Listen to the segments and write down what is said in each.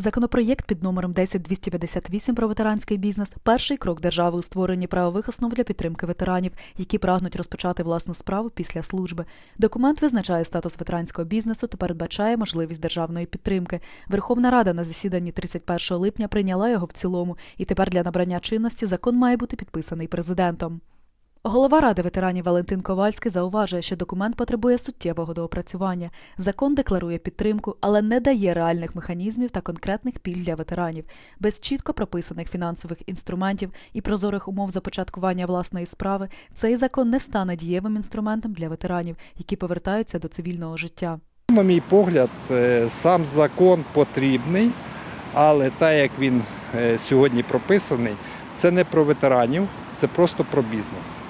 Законопроєкт під номером 10258 про ветеранський бізнес перший крок держави у створенні правових основ для підтримки ветеранів, які прагнуть розпочати власну справу після служби. Документ визначає статус ветеранського бізнесу та передбачає можливість державної підтримки. Верховна Рада на засіданні 31 липня прийняла його в цілому, і тепер для набрання чинності закон має бути підписаний президентом. Голова ради ветеранів Валентин Ковальський зауважує, що документ потребує суттєвого доопрацювання. Закон декларує підтримку, але не дає реальних механізмів та конкретних пільг для ветеранів. Без чітко прописаних фінансових інструментів і прозорих умов започаткування власної справи цей закон не стане дієвим інструментом для ветеранів, які повертаються до цивільного життя. На мій погляд, е, сам закон потрібний, але так як він е, сьогодні прописаний, це не про ветеранів, це просто про бізнес.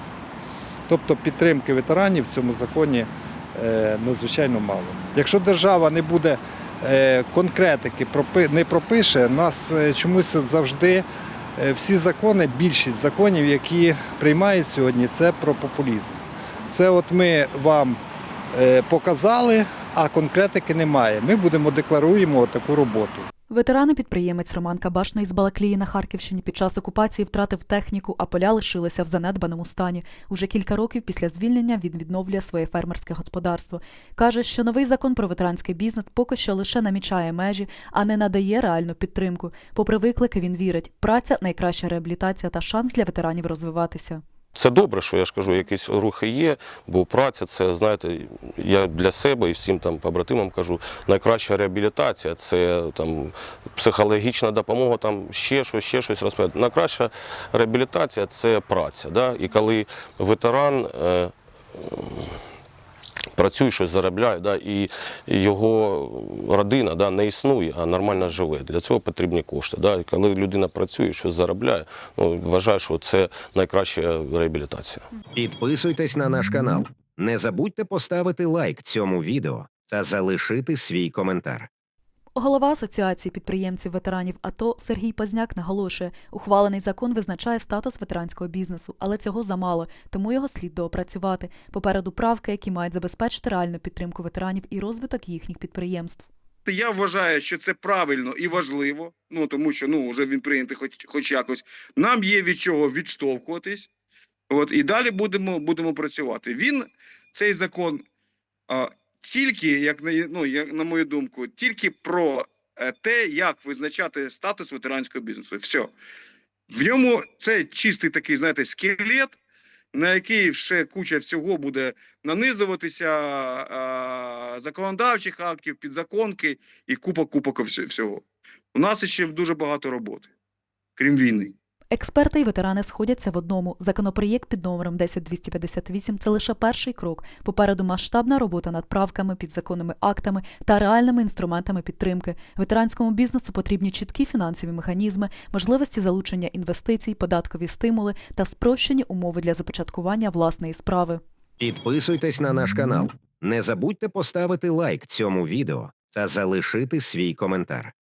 Тобто підтримки ветеранів в цьому законі е, надзвичайно мало. Якщо держава не буде е, конкретики, не пропише, нас е, чомусь от завжди всі закони, більшість законів, які приймають сьогодні, це про популізм. Це от ми вам показали, а конкретики немає. Ми будемо декларуємо таку роботу. Ветерани-підприємець Роман Кабашний з Балаклії на Харківщині під час окупації втратив техніку, а поля лишилися в занедбаному стані. Уже кілька років після звільнення він відновлює своє фермерське господарство. Каже, що новий закон про ветеранський бізнес поки що лише намічає межі, а не надає реальну підтримку. Попри виклики, він вірить, праця найкраща реабілітація та шанс для ветеранів розвиватися. Це добре, що я ж кажу, якісь рухи є, бо праця це, знаєте, я для себе і всім там побратимам кажу, найкраща реабілітація це там психологічна допомога, там ще щось, ще щось розповідати. Найкраща реабілітація це праця. Да? І коли ветеран е, працює, щось заробляє, да, і його родина да, не існує, а нормально живе. Для цього потрібні кошти. Да. І коли людина працює, щось заробляє, ну, вважаю, що це найкраща реабілітація. Підписуйтесь на наш канал. Не забудьте поставити лайк цьому відео та залишити свій коментар. Голова Асоціації підприємців ветеранів АТО Сергій Пазняк наголошує, ухвалений закон визначає статус ветеранського бізнесу, але цього замало, тому його слід доопрацювати. Попереду правки, які мають забезпечити реальну підтримку ветеранів і розвиток їхніх підприємств. Я вважаю, що це правильно і важливо, ну тому що ну вже він прийнятий, хоч хоч якось. Нам є від чого відштовхуватись. От і далі будемо будемо працювати. Він цей закон а, тільки, як на ну, як на мою думку, тільки про е, те, як визначати статус ветеранського бізнесу. Все. В ньому це чистий такий, знаєте, скелет, на який ще куча всього буде нанизуватися а, законодавчих актів, підзаконки і купа купа всього. У нас ще дуже багато роботи, крім війни. Експерти і ветерани сходяться в одному. Законопроєкт під номером 10258 – це лише перший крок. Попереду масштабна робота над правками, підзаконними актами та реальними інструментами підтримки. Ветеранському бізнесу потрібні чіткі фінансові механізми, можливості залучення інвестицій, податкові стимули та спрощені умови для започаткування власної справи. Підписуйтесь на наш канал. Не забудьте поставити лайк цьому відео та залишити свій коментар.